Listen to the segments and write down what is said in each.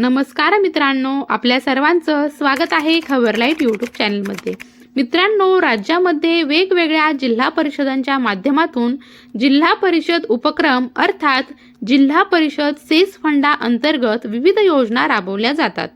नमस्कार मित्रांनो आपल्या सर्वांचं स्वागत आहे खबरलाईट यूट्यूब चॅनलमध्ये. मित्रांनो राज्यामध्ये वेगवेगळ्या जिल्हा परिषदांच्या माध्यमातून जिल्हा परिषद उपक्रम अर्थात जिल्हा परिषद सेस फंडा अंतर्गत विविध योजना राबवल्या जातात.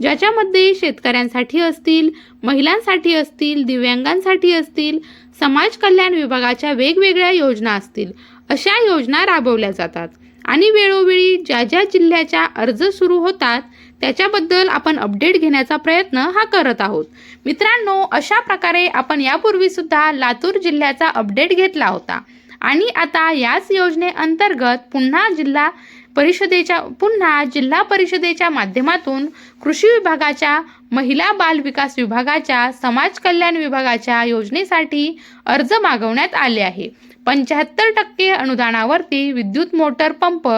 ज्याच्यामध्ये शेतकऱ्यांसाठी असतील महिलांसाठी असतील दिव्यांगांसाठी असतील समाज कल्याण विभागाच्या वेगवेगळ्या योजना असतील अशा योजना राबवल्या जातात. आणि वेळोवेळी ज्या ज्या जिल्ह्याच्या अर्ज सुरू होतात त्याच्याबद्दल आपण अपडेट घेण्याचा प्रयत्न हा करत आहोत. मित्रांनो अशा प्रकारे आपण यापूर्वी सुद्धा लातूर जिल्ह्याचा अपडेट घेतला होता. आणि आता याच योजनेअंतर्गत पुन्हा जिल्हा परिषदेच्या पुन्हा जिल्हा परिषदेच्या माध्यमातून कृषी विभागाच्या महिला बाल विकास विभागाच्या समाज कल्याण विभागाच्या योजनेसाठी अर्ज मागवण्यात आले आहे. पंच्याहत्तर टक्के अनुदानावरती विद्युत मोटर पंप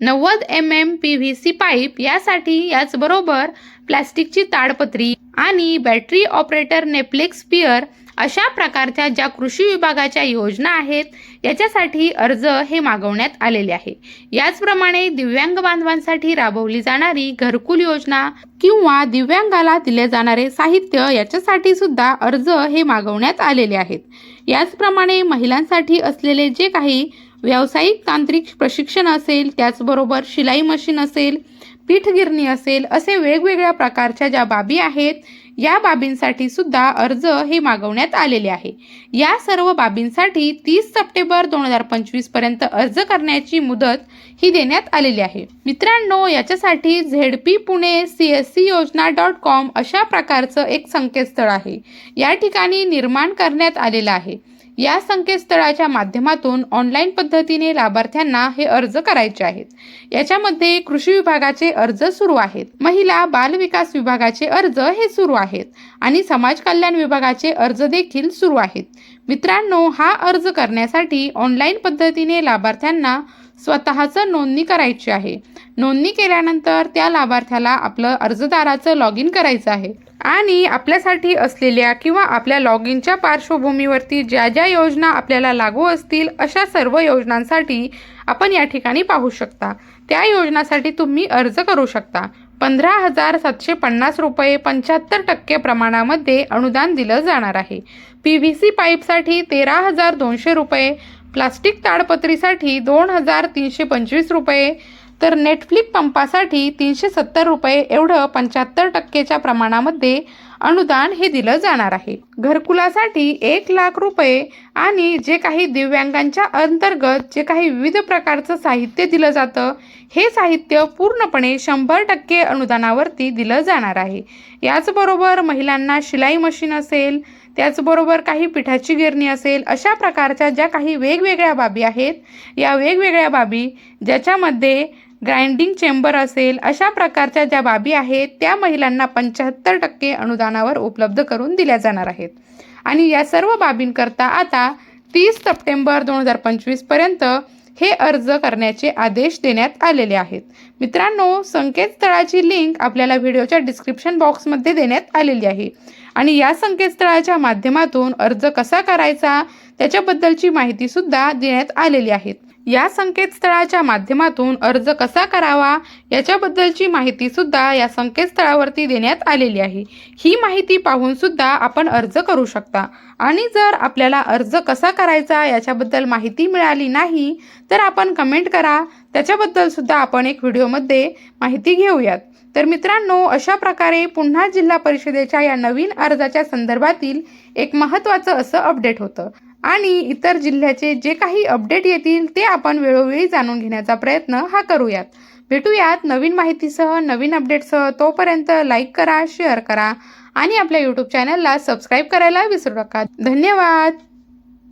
नव्वद M M P V C pipe यासाठी याचबरोबर प्लॅस्टिकची ताडपत्री आणि बॅटरी ऑपरेटर नेप्लेक्स पियर अशा प्रकारच्या ज्या कृषी विभागाच्या योजना आहेत याच्यासाठी अर्ज हे मागवण्यात आलेले आहे. याचप्रमाणे दिव्यांग बांधवांसाठी राबवली जाणारी घरकुल योजना किंवा दिव्यांगाला दिले जाणारे साहित्य याच्यासाठी सुद्धा अर्ज हे मागवण्यात आलेले आहेत. याचप्रमाणे महिलांसाठी असलेले जे काही व्यावसायिक तांत्रिक प्रशिक्षण असेल त्याचबरोबर शिलाई मशीन असेल पीठगिरणी असेल असे वेगवेगळ्या प्रकारच्या ज्या बाबी आहेत या बाबींसाठी सुद्धा अर्ज हे मागवण्यात आलेले आहे. या सर्व बाबींसाठी तीस सप्टेंबर दोन हजार पंचवीसपर्यंत अर्ज करण्याची मुदत ही देण्यात आलेली आहे. मित्रांनो याच्यासाठी Z P Pune C S C योजना डॉट कॉम अशा प्रकारचं एक संकेतस्थळ आहे. या ठिकाणी निर्माण करण्यात आलेलं आहे. या संकेतस्थळाच्या माध्यमातून ऑनलाईन पद्धतीने लाभार्थ्यांना हे अर्ज करायचे आहेत. याच्यामध्ये कृषी विभागाचे अर्ज सुरू आहेत. महिला बाल विकास विभागाचे अर्ज हे सुरू आहेत. आणि समाज कल्याण विभागाचे अर्ज देखील सुरू आहेत. मित्रांनो हा अर्ज करण्यासाठी ऑनलाईन पद्धतीने लाभार्थ्यांना स्वतःचं नोंदणी करायची आहे. नोंदणी केल्यानंतर त्या लाभार्थ्याला आपलं अर्जदाराचं लॉग इन करायचं आहे. आणि आपल्यासाठी असलेल्या किंवा आपल्या लॉग इनच्या पार्श्वभूमीवरती ज्या ज्या योजना आपल्याला लागू असतील अशा सर्व योजनांसाठी आपण या ठिकाणी पाहू शकता. त्या योजनासाठी तुम्ही अर्ज करू शकता. पंधरा हजार सातशे पन्नास रुपये पंच्याहत्तर टक्के प्रमाणामध्ये अनुदान दिलं जाणार आहे. पी व्ही सी पाईपसाठी तेरा हजार दोनशे रुपये प्लास्टिक ताडपत्रीसाठी दोन हजार तीनशे पंचवीस रुपये तर नेटफ्लिक पंपासाठी तीनशे सत्तर रुपये एवढं पंच्याहत्तर टक्केच्या प्रमाणामध्ये अनुदान हे दिलं जाणार आहे. घरकुलासाठी एक लाख रुपये आणि जे काही दिव्यांगांच्या अंतर्गत जे काही विविध प्रकारचं साहित्य दिलं जातं हे साहित्य पूर्णपणे शंभर टक्के अनुदानावरती दिलं जाणार आहे. याचबरोबर महिलांना शिलाई मशीन असेल त्याचबरोबर काही पिठाची गिरणी असेल अशा प्रकारच्या ज्या काही वेगवेगळ्या बाबी आहेत या वेगवेगळ्या बाबी ज्याच्यामध्ये ग्राइंडिंग चेंबर असेल अशा प्रकारच्या ज्या बाबी आहेत त्या महिलांना पंच्याहत्तर टक्के अनुदानावर उपलब्ध करून दिल्या जाणार आहेत. आणि या सर्व बाबींकरता आता तीस सप्टेंबर दोन हजार पंचवीसपर्यंत हे अर्ज करण्याचे आदेश देण्यात आलेले आहेत. मित्रांनो संकेतस्थळाची लिंक आपल्याला व्हिडिओच्या डिस्क्रिप्शन बॉक्समध्ये देण्यात आलेली आहे. आणि या संकेतस्थळाच्या माध्यमातून अर्ज कसा करायचा त्याच्याबद्दलची माहितीसुद्धा देण्यात आलेली आहे. या संकेतस्थळाच्या माध्यमातून अर्ज कसा करावा? याच्याबद्दलची माहितीसुद्धा या संकेतस्थळावरती देण्यात आलेली आहे. ही माहिती पाहून सुद्धा आपण अर्ज करू शकता. आणि जर आपल्याला अर्ज कसा करायचा याच्याबद्दल माहिती मिळाली नाही तर आपण कमेंट करा. त्याच्याबद्दल सुद्धा आपण एक व्हिडिओमध्ये माहिती घेऊयात. तर मित्रांनो अशा प्रकारे पुन्हा जिल्हा परिषदेच्या या नवीन अर्जाच्या संदर्भातील एक महत्त्वाचं असं अपडेट होतं. आणि इतर जिल्ह्याचे जे काही अपडेट येतील ते आपण वेळोवेळी जाणून घेण्याचा प्रयत्न हा करूयात. भेटूयात नवीन माहितीसह नवीन अपडेटसह. तोपर्यंत लाईक करा शेअर करा आणि आपल्या यूट्यूब चॅनलला सबस्क्राईब करायला विसरू नका. धन्यवाद!